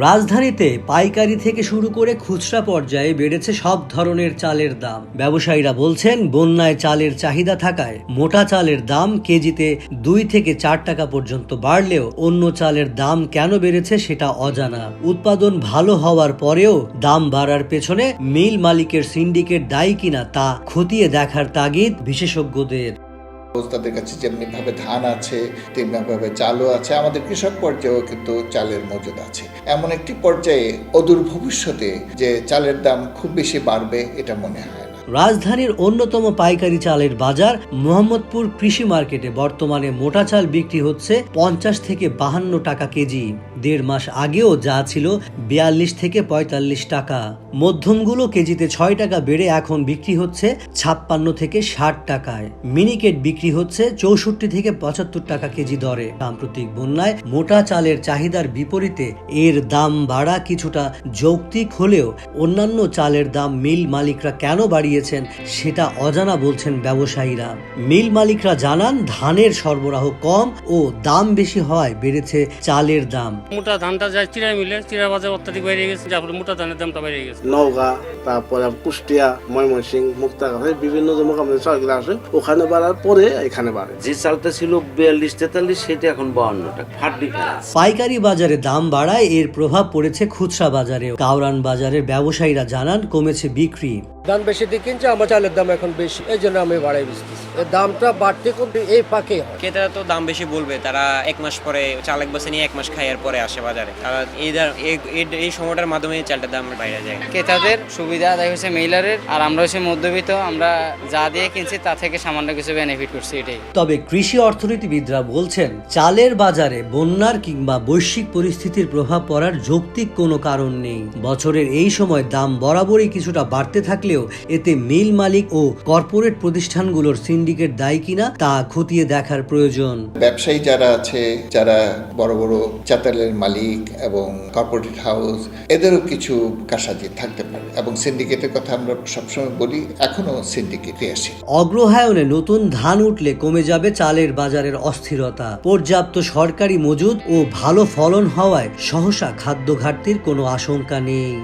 রাজধানীতে পাইকারি থেকে শুরু করে খুচরা পর্যায়ে বেড়েছে সব ধরনের চালের দাম। ব্যবসায়ীরা বলছেন, বন্যায় চালের চাহিদা থাকায় মোটা চালের দাম কেজিতে দুই থেকে চার টাকা পর্যন্ত বাড়লেও অন্য চালের দাম কেন বেড়েছে সেটা অজানা। উৎপাদন ভালো হওয়ার পরেও দাম বাড়ার পেছনে মিল মালিকের সিন্ডিকেট দায়ী কিনা তা খতিয়ে দেখার তাগিদ বিশেষজ্ঞদের। তাদের কাছে যেমনি ভাবে ধান আছে তেমনি ভাবে চালও আছে। আমাদের কৃষক পর্যায়েও কিন্তু চালের মজুদ আছে। এমন একটি পর্যায়ে অদূর ভবিষ্যতে যে চালের দাম খুব বেশি বাড়বে, এটা মনে হয় রাজধানীর অন্যতম পাইকারি চালের বাজার মোহাম্মদপুর কৃষি মার্কেটে বর্তমানে মোটা চাল বিক্রি হচ্ছে পঞ্চাশ থেকে বাহান্ন টাকা কেজি। দেড় মাস আগেও যা ছিল বিয়াল্লিশ থেকে পঁয়তাল্লিশ টাকা। মধ্যমগুলো কেজিতে ছয় টাকা বেড়ে এখন বিক্রি হচ্ছে ছাপ্পান্ন থেকে ষাট টাকায়। মিনিকেট বিক্রি হচ্ছে চৌষট্টি থেকে পঁচাত্তর টাকা কেজি দরে। সাম্প্রতিক বন্যায় মোটা চালের চাহিদার বিপরীতে এর দাম বাড়া কিছুটা যৌক্তিক হলেও অন্যান্য চালের দাম মিল মালিকরা কেন বাড়িয়েছেন সেটা অজানা বলছেন ব্যবসায়ীরা। মিল মালিকরা জানান ধানের সরবরাহ কম ও দাম বেশি হয় বেড়েছে চালের দাম। মোটা ধানটা যায় চিরাই মিলে চিরা বাজার অত্যাধিক বেড়ে গেছে যার ফলে মোটা ধানের দামটা বেড়ে গেছে। নওগাঁ তারপরে কুষ্টিয়া ময়মনসিংহ মুক্তাগাছা বিভিন্ন চালগুলো আসে ওখানে বাড়ার পরে এখানে বাড়ে। যে চালটা ছিল বিয়াল্লিশ তেতাল্লিশ সেটা এখন বাউন্ন টাকা ফাট পাইকারি বাজারে দাম বাড়ায় এর প্রভাব পড়েছে খুচরা বাজারে কাউরান বাজারের ব্যবসায়ীরা জানান কমেছে বিক্রি। দাম বেশি দিয়ে কিনছে আমার চালের দাম এখন বেশি। এই জন্য আমি বাড়াই বেচতেছি এর দামটা বাড়তে কমতে এই পাকে ক্রেতারা তো দাম বেশি বলবে তারা এক মাস পরে চাল এক বছর নিয়ে এক মাস খাই আর পরে আসে বাজারে। তারা এই এই- এই- এই সময়টার মাধ্যমে চালটার দাম বাইরে যায়। ক্রেতাদের সুবিধা আদায় হচ্ছে মেইলারের আর আমরা হচ্ছে মধ্যবিত্ত আমরা যা দিয়ে কিনছি তা থেকে সামান্য কিছু বেনিফিট করছি এটাই। তবে কৃষি অর্থনীতিবিদরা বলছেন চালের বাজারে বন্যার কিংবা বৈশ্বিক পরিস্থিতির প্রভাব পড়ার যৌক্তিক কোনো কারণ নেই। বছরের এই সময় দাম বরাবরই কিছুটা বাড়তে থাকলেও এতে মিল মালিক ও কর্পোরেট প্রতিষ্ঠানগুলোর সিন্ডিকেট দায়ী কিনা তা খতিয়ে দেখার প্রয়োজন। ব্যবসায়ী যারা আছে যারা বড় বড় চাতালের মালিক এবং কর্পোরেট হাউস এদেরও কিছু কাসাজি থাকতে পারে এবং সিন্ডিকেটের কথা আমরা সবসময় বলি এখনও সিন্ডিকেট ক্রিয়াশীল অগ্রহায়ণে নতুন ধান উঠলে কমে যাবে চালের বাজারের অস্থিরতা। পর্যাপ্ত সরকারি মজুদ ও ভালো ফলন হওয়ায় সহসা খাদ্য ঘাটতির কোনো আশঙ্কা নেই।